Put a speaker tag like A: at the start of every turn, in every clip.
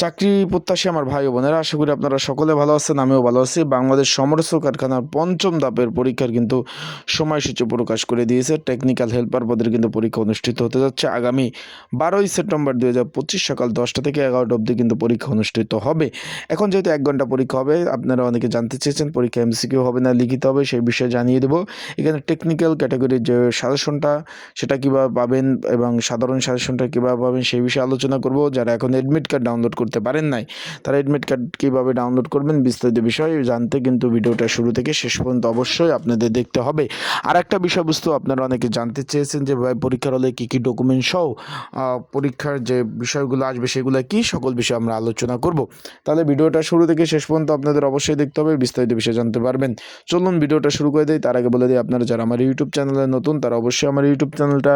A: চাকরি প্রত্যাশী আমার ভাই ও বোনেরা, আশা করি আপনারা সকলে ভালো আছেন, আমিও ভালো আছি। বাংলাদেশ সমরস্য কারখানার পঞ্চম ধাপের পরীক্ষার কিন্তু সময়সূচি প্রকাশ করে দিয়েছে। টেকনিক্যাল হেল্পার পদের কিন্তু পরীক্ষা অনুষ্ঠিত হতে যাচ্ছে আগামী বারোই সেপ্টেম্বর দুই হাজার পঁচিশ সকাল দশটা থেকে এগারোটা অবধি কিন্তু পরীক্ষা অনুষ্ঠিত হবে। এখন যেহেতু এক ঘণ্টা পরীক্ষা হবে, আপনারা অনেকে জানতে চেয়েছেন, পরীক্ষা এমসিকিউ হবে না, লিখিত হবে, সেই বিষয়ে জানিয়ে দেবো। এখানে টেকনিক্যাল ক্যাটাগরির যে সাজেশনটা সেটা কীভাবে পাবেন এবং সাধারণ সাজেশনটা কীভাবে পাবেন, সেই বিষয়ে আলোচনা করব। যারা এখন অ্যাডমিট কার্ড ডাউনলোড করতে পারেন নাই, তারা এডমিট কার্ড কীভাবে ডাউনলোড করবেন বিস্তারিত বিষয় জানতে কিন্তু ভিডিওটা শুরু থেকে শেষ পর্যন্ত অবশ্যই আপনাদের দেখতে হবে। আর একটা বিষয়বস্তু আপনারা অনেকে জানতে চেয়েছেন যে ভাই পরীক্ষার হলে কী কী ডকুমেন্ট সহ পরীক্ষার যে বিষয়গুলো আসবে সেগুলো কী, সকল বিষয়ে আমরা আলোচনা করব। তাহলে ভিডিওটা শুরু থেকে শেষ পর্যন্ত আপনাদের অবশ্যই দেখতে হবে, বিস্তারিত বিষয়ে জানতে পারবেন। চলুন ভিডিওটা শুরু করে দিই, তার আগে বলে দিই, আপনারা যারা আমার ইউটিউব চ্যানেলে নতুন, তারা অবশ্যই আমার ইউটিউব চ্যানেলটা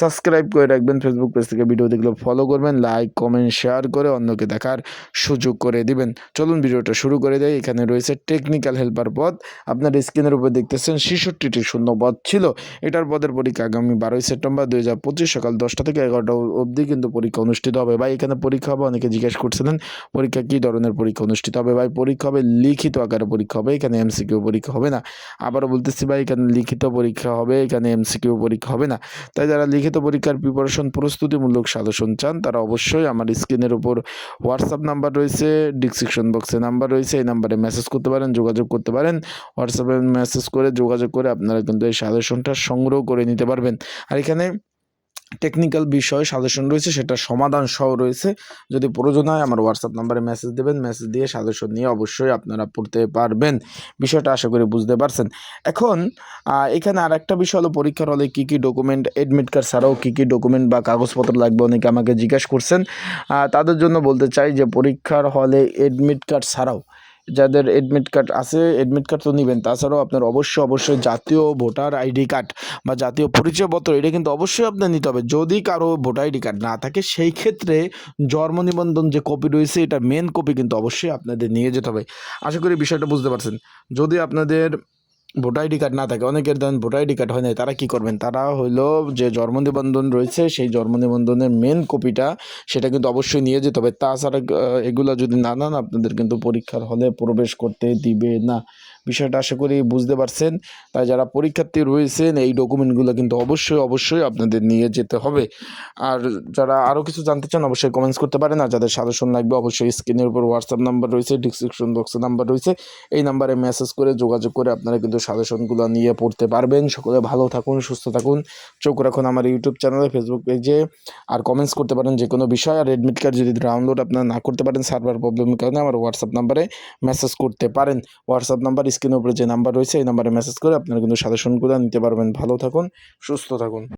A: সাবস্ক্রাইব করে রাখবেন ফেসবুক পেজ থেকে ভিডিও দেখলে ফলো করবেন লাইক কমেন্ট শেয়ার করে অন্যকে দেখার সুযোগ করে দিবেন। চলুন ভিডিওটা শুরু করে দেয় এখানে রয়েছে টেকনিক্যাল হেল্পার পদ। আপনার স্ক্রিনের উপর দেখতেছেন ছেষট্টিটি শূন্য পদ ছিল। এটার পদের পরীক্ষা আগামী বারোই সেপ্টেম্বর দুই হাজার পঁচিশ সকাল দশটা থেকে এগারোটা অবধি কিন্তু পরীক্ষা অনুষ্ঠিত হবে। ভাই, এখানে পরীক্ষা হবে? অনেকে জিজ্ঞেস করছিলেন, পরীক্ষা কী ধরনের পরীক্ষা অনুষ্ঠিত হবে? ভাই, পরীক্ষা হবে লিখিত আকারে পরীক্ষা হবে। এখানে এমসিকিউ পরীক্ষা হবে না। আবারও বলতেছি ভাই, এখানে লিখিত পরীক্ষা হবে, এখানে এমসিকিউ পরীক্ষা হবে না। তাই যারা লিখিত পরীক্ষার প্রিপারেশন প্রস্তুতিমূলক সাজেশন চান, তারা অবশ্যই আমার স্ক্রিনের উপর হোয়াটসঅ্যাপ নাম্বার রয়েছে ডিসক্রিপশন বক্সে নাম্বার রয়েছে, এই নাম্বারে মেসেজ করতে পারেন, যোগাযোগ করতে পারেন। হোয়াটসঅ্যাপে মেসেজ করে, যোগাযোগ করে আপনারা কিন্তু এই সাজেশনটা সংগ্রহ করে নিতে পারবেন। আর এখানে টেকনিক্যাল বিষয় সাজেশন রয়েছে সেটা সমাধান সহ রয়েছে। যদি প্রয়োজন হয় আমার হোয়াটসঅ্যাপ নাম্বারে মেসেজ দেবেন মেসেজ দিয়ে সাজেশন নিয়ে অবশ্যই আপনারা পড়তে পারবেন। বিষয়টা আশা করি বুঝতে পারছেন। এখন এখানে আর একটা বিষয় হলো পরীক্ষার হলে কী কী ডকুমেন্ট এডমিট কার্ড ছাড়াও কী কী ডকুমেন্ট বা কাগজপত্র লাগবে অনেকে আমাকে জিজ্ঞাসা করছেন। তাদের জন্য বলতে চাই যে পরীক্ষার হলে এডমিট কার্ড ছাড়াও যাদের এডমিট কার্ড আছে এডমিট কার্ড তো নেবেন। তাছাড়াও আপনার অবশ্যই অবশ্যই জাতীয় ভোটার আইডি কার্ড বা জাতীয় পরিচয়পত্র, এটা কিন্তু অবশ্যই আপনার নিতে হবে। যদি কারও ভোটার আইডি কার্ড না থাকে, সেই ক্ষেত্রে জন্ম নিবন্ধন যে কপি রয়েছে, এটা মেন কপি কিন্তু অবশ্যই আপনাদের নিয়ে যেতে হবে। আশা করি বিষয়টা বুঝতে পারছেন। যদি আপনাদের ভোটার আইডি কার্ড না থাকে, অনেকের ধরেন ভোটার আইডি কার্ড হয় না তারা কি করবেন? তারা হইল যে জন্ম নিবন্ধন রয়েছে, সেই জন্ম নিবন্ধনের মেন কপিটা সেটা কিন্তু অবশ্যই নিয়ে যেতে হবে। তাছাড়া এগুলো যদি না নেন, আপনাদের কিন্তু পরীক্ষার হলে প্রবেশ করতে দিবে না। বিষয়টা আশা করি বুঝতে পারছেন। তাই যারা পরীক্ষার্থী রয়েছেন, এই ডকুমেন্টগুলো কিন্তু অবশ্যই অবশ্যই আপনাদের নিয়ে যেতে হবে। আর যারা আরও কিছু জানতে চান, অবশ্যই কমেন্টস করতে পারেন। আর যাদের সাজেশন লাগবে, অবশ্যই স্ক্রিনের উপর হোয়াটসঅ্যাপ নাম্বার রয়েছে ডিসক্রিপশন বক্সে নাম্বার রয়েছে। এই নাম্বারে মেসেজ করে, যোগাযোগ করে আপনারা কিন্তু সাজেশনগুলো নিয়ে পড়তে পারবেন। সকলে ভালো থাকুন, সুস্থ থাকুন। চোখ রাখুন আমার ইউটিউব চ্যানেলে ফেসবুক পেজে আর কমেন্টস করতে পারেন যে কোনো বিষয়। আর এডমিট কার্ড যদি ডাউনলোড আপনারা না করতে পারেন সার্ভার প্রবলেমের কারণে আমার হোয়াটসঅ্যাপ নাম্বারে মেসেজ করতে পারেন। হোয়াটসঅ্যাপ নাম্বার স্ক্রিনের উপরে যে নাম্বার রয়েছে, এই নাম্বারে মেসেজ করে আপনারা কিন্তু সাজেশনগুলো নিতে পারবেন। ভালো থাকুন, সুস্থ থাকুন।